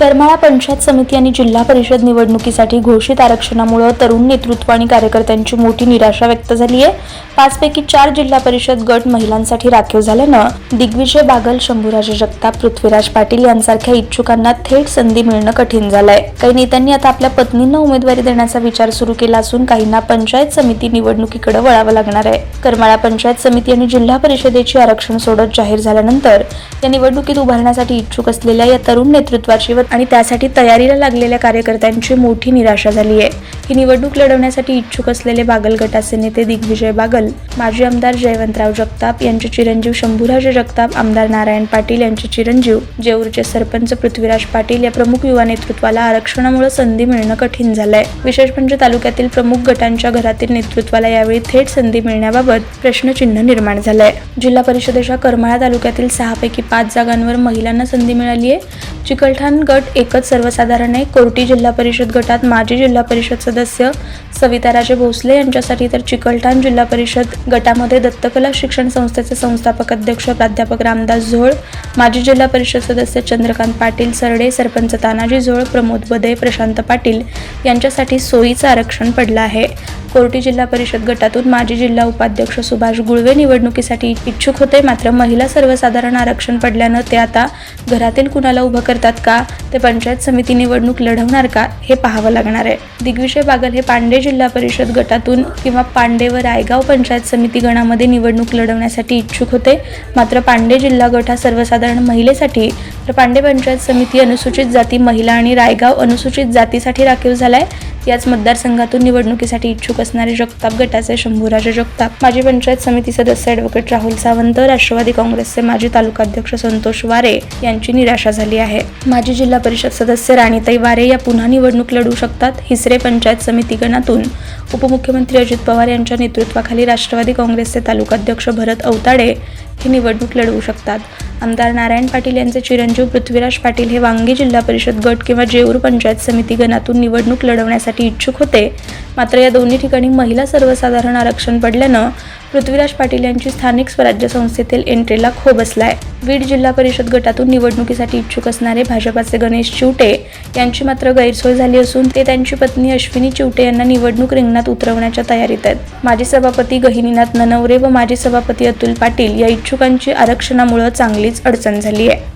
करमाळा पंचायत समिती आणि जिल्हा परिषद निवडणुकीसाठी घोषित आरक्षणामुळे तरुण नेतृत्व आणि कार्यकर्त्यांची मोठी निराशा व्यक्त झाली आहे. पाचपैकी चार जिल्हा परिषद गट महिलांसाठी राखीव झाल्यानं दिग्विजय बागल शंभूराजे जगताप पृथ्वीराज पाटील यांसारख्या इच्छुकांना थेट संधी मिळणं कठीण झालंय. काही नेत्यांनी आता आपल्या पत्नींना उमेदवारी देण्याचा विचार सुरू केला असून काहींना पंचायत समिती निवडणुकीकडे वळावं लागणार आहे. करमाळा पंचायत समिती आणि जिल्हा परिषदेची आरक्षण सोडत जाहीर झाल्यानंतर या निवडणुकीत उभारण्यासाठी इच्छुक असलेल्या या तरुण नेतृत्वाची व आणि त्यासाठी तयारीला लागलेल्या कार्यकर्त्यांची मोठी निराशा झाली आहे. ही निवडणूक लढवण्यासाठी इच्छुक असलेले बागल गटाचे नेते दिग्विजय बागल माजी आमदार जयवंतराव जगताप यांचे चिरंजीव शंभूराजे जगताप आमदार नारायण पाटील यांचे चिरंजीव जेऊरचे सरपंच पृथ्वीराज पाटील या प्रमुख युवा नेतृत्वाला आरक्षणामुळे संधी मिळणं कठीण झालंय. विशेष म्हणजे तालुक्यातील प्रमुख गटांच्या घरातील नेतृत्वाला यावेळी थेट संधी मिळण्याबाबत प्रश्नचिन्ह निर्माण झालंय. जिल्हा परिषदेच्या करमाळा तालुक्यातील सहापैकी पाच जागांवर महिलांना संधी मिळाली आहे चिकलठाण गट एकच सर्वसाधारण आहे कोर्टी जिल्हा परिषद गटात माजी जिल्हा परिषद सदस्य सविताराजे भोसले यांच्यासाठी तर चिकलठाण जिल्हा परिषद गटामध्ये दत्तकला शिक्षण संस्थेचे संस्थापक अध्यक्ष प्राध्यापक रामदास झोळ माजी जिल्हा परिषद सदस्य चंद्रकांत पाटील सरडे सरपंच तानाजी झोळ प्रमोद बदे प्रशांत पाटील यांच्यासाठी सोयीचं आरक्षण पडलं आहे. कोर्टी जिल्हा परिषद गटातून माजी जिल्हा उपाध्यक्ष सुभाष गुळवे निवडणुकीसाठी इच्छुक होते. मात्र महिला सर्वसाधारण आरक्षण पडल्यानं ते आता घरातील कुणाला उभं करतात का? ते पंचायत समिती निवडणूक लढवणार का? हे पाहावं लागणार आहे. दिग्विजय बागल हे पांडे जिल्हा परिषद गटातून किंवा पांडे व रायगाव पंचायत समिती गणामध्ये निवडणूक लढवण्यासाठी इच्छुक होते. मात्र पांडे जिल्हा गट हा सर्वसाधारण महिलेसाठी तर पांडे पंचायत समिती अनुसूचित जाती महिला आणि रायगाव अनुसूचित जातीसाठी राखीव झालाय. याच मतदारसंघातून निवडणुकीसाठी इच्छुक असणारे जगताप गटाचे शंभूराजे जगताप माजी पंचायत समिती सदस्य ॲडव्होकेट राहुल सावंत राष्ट्रवादी काँग्रेसचे माजी तालुकाध्यक्ष संतोष वारे यांची निराशा झाली आहे. माजी जिल्हा परिषद सदस्य राणीताई वारे या पुन्हा निवडणूक लढू शकतात. हिसरे पंचायत समिती गणातून उपमुख्यमंत्री अजित पवार यांच्या नेतृत्वाखाली राष्ट्रवादी काँग्रेसचे तालुकाध्यक्ष भरत औताडे ही निवडणूक लढवू शकतात. आमदार नारायण पाटील यांचे चिरंजीव पृथ्वीराज पाटील हे वांगी जिल्हा परिषद गट किंवा जेऊर पंचायत समिती गणातून निवडणूक लढवण्यासाठी इच्छुक होते. मात्र या दोन्ही ठिकाणी महिला सर्वसाधारण आरक्षण पडल्यानं पृथ्वीराज पाटील यांची स्थानिक स्वराज्य संस्थेतील एंट्रीला खो बसलाय. बीड जिल्हा परिषद गटातून निवडणुकीसाठी इच्छुक असणारे भाजपाचे गणेश चिवटे यांची मात्र गैरसोय झाली असून ते त्यांची पत्नी अश्विनी चिवटे यांना निवडणूक रिंगणात उतरवण्याच्या तयारीत आहेत. माजी सभापती गहिनीनाथ ननवरे व माजी सभापती अतुल पाटील या इच्छुकांची आरक्षणामुळे चांगलीच अडचण झाली आहे.